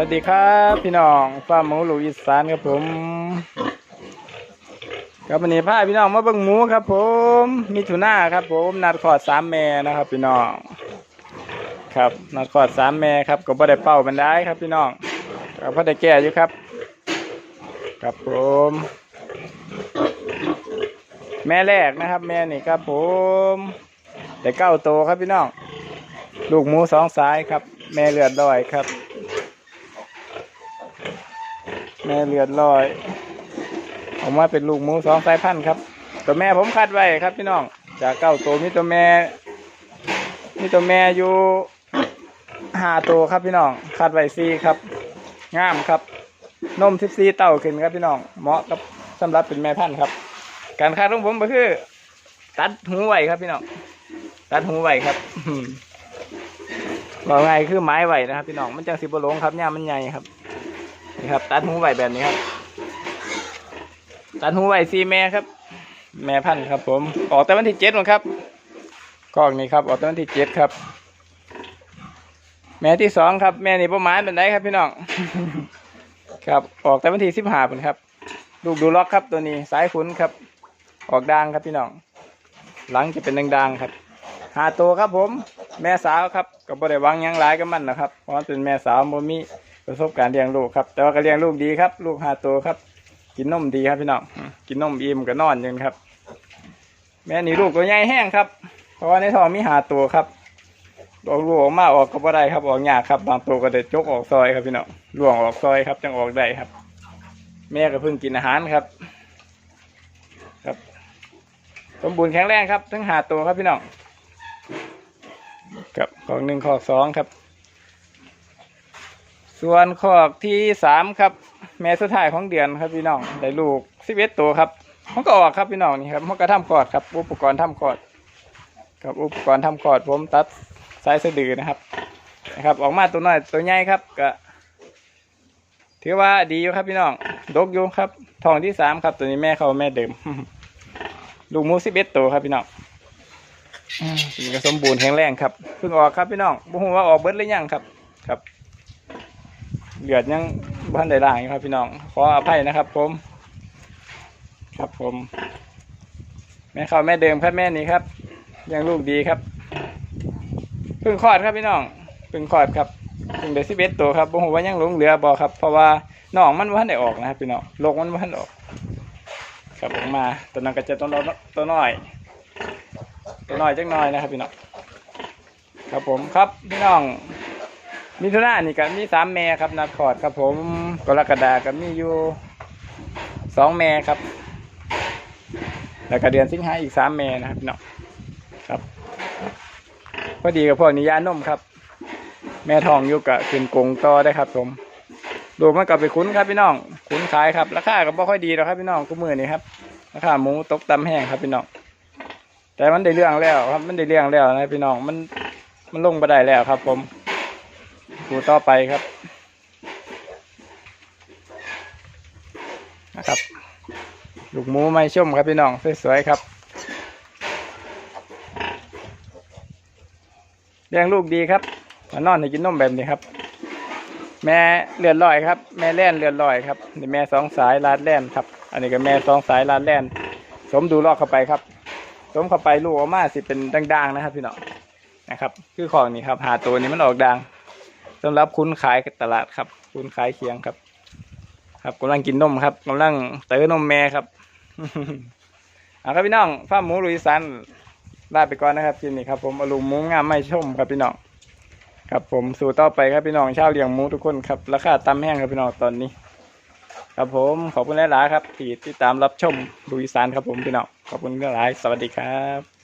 วัสดีครับพี่น้องฟาร์มหมูหลูอีสานครับผมครับวันนี้พาพี่น้องมาเบิ่งหมูครับ ผมมิถุนาครับ ผมนัดขอดสามแม่นะครับ พี่น้องครับนัดขอดสามแม่ครับก็บ่ได้เป่าบันได้ครับ พี่น้องก็พอได้แก่อยู่ครับครับผม แม่แรกนะครับ แม่นี่ครับ ผมแต่เก้าโตครับพี่น้อง ลูกหมูสองสายครับ แม่เลือดลอยครับ แม่เลือดลอยออกมาเป็นลูกหมูสองสายพันธุ์ครับ ตัวแม่ผมคัดไว้ครับพี่น้อง จากเก้าตัวมีตัวแม่มีตัวแม่อยู่ห้าตัวครับพี่น้องคัดไว้สี่ครับ งามครับ นมทิพซีเต่าขึ้นครับพี่น้อง เหมาะกับสำหรับเป็นแม่พันธุ์ครับ การคัดของผมก็คือ ตัดหูไว้ครับพี่น้อง ตัดหูไว้ครับบอกไงคือไม้ไหวนะครับพี่น้อง มันจังสิบหลงครับเนี่ยมันใหญ่ครับ นี่ครับ ตัดหูไหวแบบนี้ครับ ตัดหูไหวซีแม่ครับ แม่พันธุ์ครับ ผม ออกแต่วันที่เจ็ดมั้งครับก้อกนี้ครับ ออกแต่วันที่เจ็ดครับ แม่ที่สองครับ แม่นี่ประมาณเป็นไรครับพี่น้อง ครับ ออกแต่วันที่สิบห้าเป็นครับ ลูกดูล็อกครับตัวนี้ สายขุนครับ ออกด่างครับพี่น้อง หลังจะเป็นด่างๆครับหาตัวครับผม แม่สาวครับก็บ่ได้วังยังหลายกับมันนะครับ เพราะว่าเป็นแม่สาวบ่มี ประสบการณ์เลี้ยงลูกครับ แต่ว่าก็เลี้ยงลูกดีครับ ลูกหาตัวครับ กินนมดีครับพี่น้องกินนมอิ่มก็นอนยังครับ แม่นี่ลูกตัวใหญ่แห้งครับ เพราะว่าในท้องมีหาตัวครับออกลูกออกมาออกก็บ่ได้ครับออกยากครับบางตัวก็ได้จกออกซอยครับพี่น้องล่วงออกซอยครับจังออกได้ครับ แม่ก็เพิ่งกินอาหารครับ ครับ สมบูรณ์แข็งแรงครับ ทั้งหาตัวครับพี่น้องครับขอกหนึ่งข้อสองครับ ส่วนขอกที่สามครับ แม่สุดท้ายของเดือนครับพี่น้องได้ลูกสิบเอ็ดตัวครับมันก็ออกครับพี่น้องนี่ครับมันก็ทำคอดครับ อุปกรณ์ทำคอดครับอุปกรณ์ทำคอดผมตัดสายสะดือนะครับนะครับ ออกมาตัวน้อยตัวใหญ่ครับก็ถือว่าดีอยู่ครับพี่น้องดกอยู่ครับทองที่สามครับ ตัวนี้แม่เขาแม่เดิม ลูกมูสิบเอ็ดตัวครับพี่น้องอืมเป็นกระสมบูรณ์แข็งแรงครับเพิ่งออกครับพี่น้องบ่ฮู้ว่าออกเบิดหรือยังครับ ครับ เลือดยังบ้านใดล่างอยู่ครับพี่น้อง ขออภัยนะครับ ผม ครับผม แม่เขาแม่เดิมครับแม่นี้ครับ ยังลูกดีครับเพิ่งคลอดครับพี่น้องเพิ่งคลอดครับเพิ่งได้สิบเอ็ดตัวครับบ่ฮู้ว่ายังหลงเหลือบ่ครับ เพราะว่าน้องมันบ่ทันได้ออกนะครับพี่น้องโรคมันบ่ทันออกครับออกมาตัวนั้นก็จะตัวน้อยตัวน้อยตัวน้อยจักหน่อยนะครับพี่น้องครับผมครับพี่น้อง มิถุนายนนี่ก็มีสามแม่ครับนัดคอดครับผมกรกฎาก็มีอยู่สองแม่ครับ แล้วก็เดือนสิงหาอีกสามแม่นะครับพี่น้องครับพอดีกับพวกนิยานมครับ แม่ทองอยู่กับขึ้นกงต่อได้ครับผมดูมันกลับไปคุ้นครับพี่น้อง คุ้นขายครับราคาก็บ่ค่อยดีหรอกครับพี่น้องกูมือนี่ครับราคาหมูตกต่ำแห้งครับพี่น้องแต่มันได้เรื่องแล้วครับ มันได้เรื่องแล้วนะพี่น้องมันมันลงไปได้แล้วครับ ผม ดูต่อไปครับ นะครับ ลูกหมูไม่ชุ่มครับพี่น้อง สวยๆครับเลี้ยงลูกดีครับมานอนให้กินนมแบบนี้ครับ แม่เลือดลอยครับ แม่แล่นเลือดลอยครับนี่แม่สองสายลาดแล่นครับ อันนี้ก็แม่สองสายลาดแล่น สมดูลอกเข้าไปครับ สมเข้าไปลูกออกมาสิเป็นด่างๆนะครับ พี่น้องนะครับ คือของนี้ครับ หาตัวนี้มันออกด่าง สำหรับคุณขายตลาดครับ คุณขายเคียงครับ ครับกำลังกินนมครับกำลังเตอนมแม่ครับเอาครับพี่น้องฟ้าหมูลุยสันลาไปก่อนนะครับทีนี้ครับผมอลุงหมูงามไม่ชมครับพี่น้องครับผมสู่ต่อไปครับพี่น้องชาวเลี้ยงหมูทุกคนครับราคาตำแห้งครับพี่น้องตอนนี้ ครับผมขอบคุณหลายๆครับที่ติดตามรับชมลุยสานครับผมพี่น้องขอบคุณหลายๆสวัสดีครับ